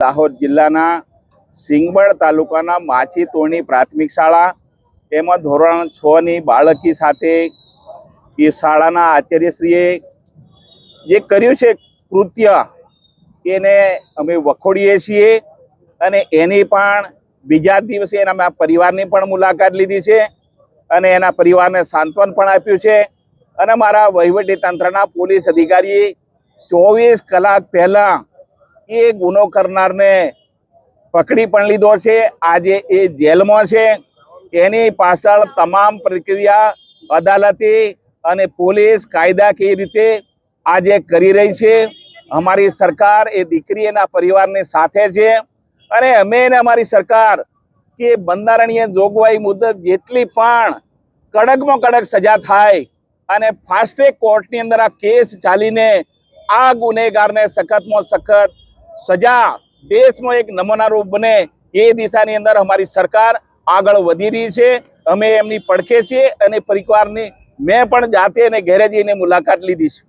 દાહોદ જિલ્લાના સિંગબળ તાલુકાના માછી તોરણી પ્રાથમિક શાળા એમાં ધોરણ છ ની બાળકી સાથે એ શાળાના આચાર્યશ્રીએ જે કર્યું છે કૃત્ય, એને અમે વખોડીએ છીએ અને એની પણ બીજા દિવસે એના પરિવારની પણ મુલાકાત લીધી છે અને એના પરિવારને સાંત્વન પણ આપ્યું છે અને મારા વહીવટી તંત્રના પોલીસ અધિકારીએ ચોવીસ કલાક પહેલા એ ગુનો કરનારને પકડી પણ લીધો છે. આજે એ જેલમાં છે. એની પાછળ તમામ પ્રક્રિયા અદાલતી અને પોલીસ કાયદાકીય રીતે આજે કરી રહી છે. અમારી સરકાર એ દીકરી એના પરિવારની સાથે છે. અને અમે ને અમારી સરકાર કે બંધારણીય જોગવાઈ મુજબ જેટલી પણ કડકમાં કડક સજા થાય અને ફાસ્ટ ટ્રેક કોર્ટની અંદર આ કેસ ચાલીને આ ગુનેગારને સખતમાં સખત સજા દેશમાં એક નમૂનારૂપ બને એ દિશાની અંદર અમારી સરકાર આગળ વધી રહી છે. અમે એમની પડખે છીએ અને પરિવારની મેં પણ જાતે અને ઘેરે જઈને મુલાકાત લીધી છે.